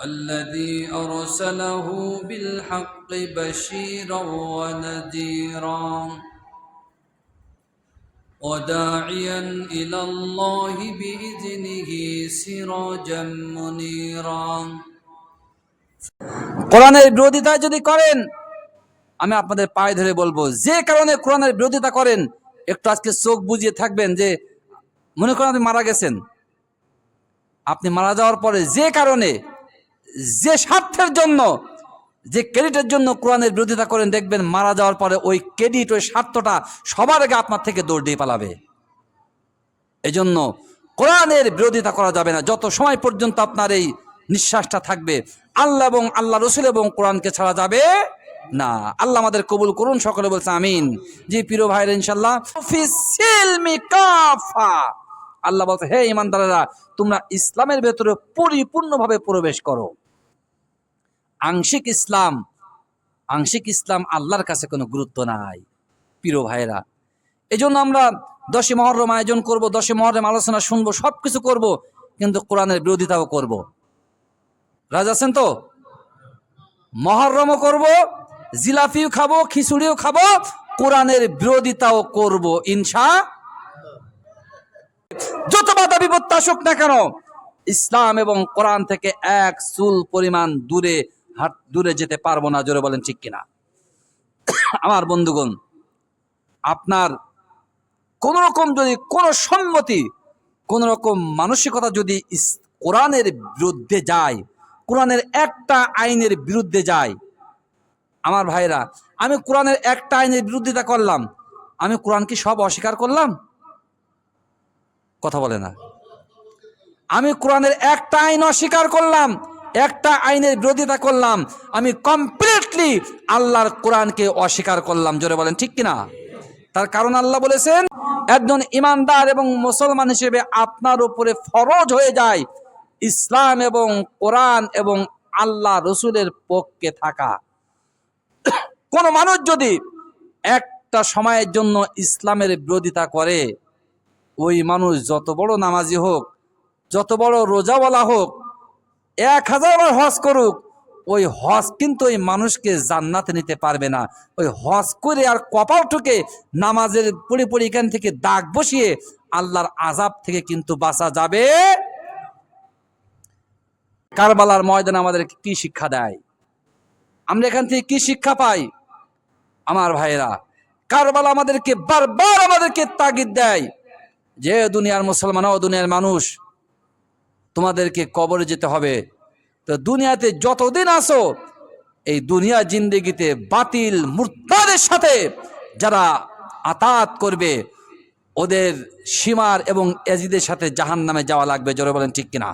الذي أرسله بالحق بشيرا ونذيرا وداعيا إلى الله بإذنه سراجا منيرا কোরআনের বিরোধিতা যদি করেন আমি আপনাদের পায়ে ধরে বলবো যে কারণে কোরআনের বিরোধিতা করেন একটু আজকে চোখ বুজিয়ে থাকবেন যে মনে করেন আপনি মারা গেছেন আপনি মারা যাওয়ার পরে যে কারণে যে স্বার্থের জন্য, যে ক্রেডিটের জন্য কোরআনের বিরোধিতা করেন, দেখবেন মারা যাওয়ার পরে ওই ক্রেডিট, ওই স্বার্থটা সবার আগে আপনার থেকে দৌড় দিয়ে পালাবে। এজন্য কোরআনের বিরোধিতা করা যাবে না। যত সময় পর্যন্ত আপনার এই নিঃশ্বাসটা থাকবে, আল্লাহ এবং আল্লাহ রসুল এবং কোরআনকে ছাড়া যাবে না। আল্লাহ আমাদের কবুল করুন, সকলে বলছে আমিন। জি, প্রিয় ভাইরা ইনশাল্লাহ আল্লাহ বলছে, হে ইমানদারেরা, তোমরা ইসলামের ভেতরে পরিপূর্ণভাবে প্রবেশ করো। আংশিক ইসলাম আংশিক ইসলাম আল্লাহর কাছে কোনো গুরুত্ব নাই, প্রিয় ভাইরা এই জন্য আমরা দশে মহরম আয়োজন করব দশে মহরম আলোচনা শুনব সব কিছু করব, কিন্তু কোরআনের বিরোধিতাও করব। রাজ আছেন তো? মহরমও করব, জিলাপিও খাব, খিচুড়িও খাব, কোরআনের বিরোধিতাও করব, ইনশা যত বাধা বিপত্তি আসুক না কেন, ইসলাম এবং কোরআন থেকে এক চুল পরিমাণ দূরে হাট দূরে যেতে পারব না, জোরে বলেন ঠিক কিনা? আমার বন্ধুগণ, আপনার কোন রকম যদি কোন সম্মতি কোন রকম মানসিকতা যদি কোরআনের বিরুদ্ধে যায়, কোরআনের একটা আইনের বিরুদ্ধে যায়, আমার ভাইরা, আমি কোরআনের একটা আইনের বিরোধিতা করলাম, আমি কোরআন কি সব অস্বীকার করলাম? কথা বলে না। আমি কোরআনের একটা আইন অস্বীকার করলাম একটা আইনের বিরোধিতা করলাম, আমি কমপ্লিটলি আল্লাহর কোরআনকে অস্বীকার করলাম। জোরে বলেন, ঠিক কিনা? তার কারণ আল্লাহ বলেছেন, একজন ইমানদার এবং মুসলমান হিসেবে আপনার উপরে ফরজ হয়ে যায় ইসলাম এবং কোরআন এবং আল্লাহ রসুলের পক্ষে থাকা। কোন মানুষ যদি একটা সময়ের জন্য ইসলামের বিরোধিতা করে, ওই মানুষ যত বড় নামাজি হোক, যত বড় রোজাওয়ালা হোক এক হাজার বার হজ করুক, ওই হজ কিন্তু ওই মানুষকে জান্নাতে নিতে পারবে না। ওই হজ করে আর কপাল ঠুকে নামাজের পড়ে পড়ে এখান থেকে দাগ বসিয়ে আল্লাহর আজাব থেকে কিন্তু বাঁচা যাবে। কারবালার ময়দান আমাদেরকে কি শিক্ষা দেয়? আমরা এখান থেকে কি শিক্ষা পাই? আমার ভাইয়েরা, কারবালা আমাদেরকে বারবার আমাদেরকে তাগিদ দেয় যে দুনিয়ার মুসলমান ও দুনিয়ার মানুষ তোমাদেরকে কবরে যেতে হবে। তো দুনিয়াতে যতদিন আসো এই দুনিয়া জিন্দেগিতে বাতিল মূর্তাদের সাথে যারা আতাত করবে, ওদের সীমার এবং এজিদের সাথে জাহান নামে যাওয়া লাগবে। জোরে বলেন ঠিক কিনা?